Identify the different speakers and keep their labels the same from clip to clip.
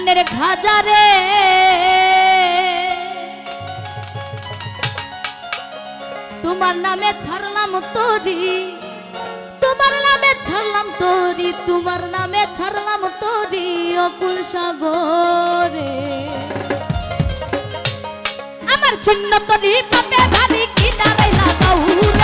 Speaker 1: কানের খাজারে তোমার নামে ছাড়লাম তোরি, তোমার নামে ছাড়লাম তোরি, তোমার নামে ছাড়লাম তোরি, অকুল সাগরে। আমার ছিন্ন তরি, পাপে ভারী কি দাঁড়াইলা কাউরে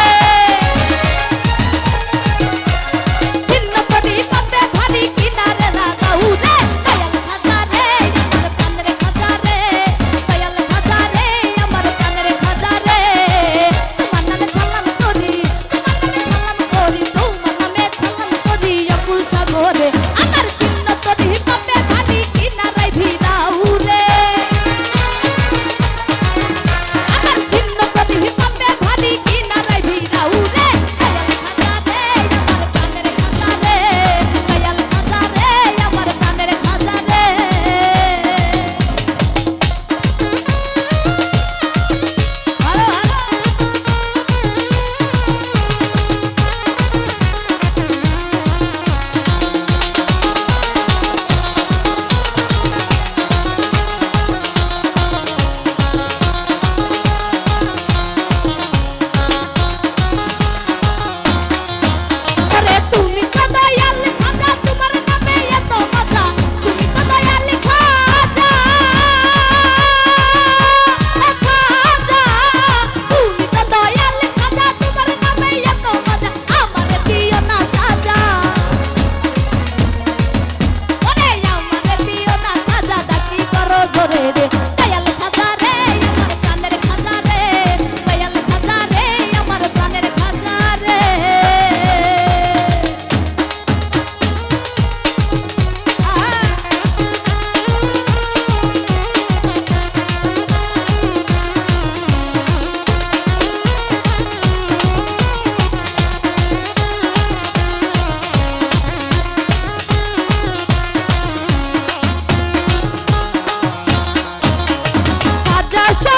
Speaker 1: I Sasha!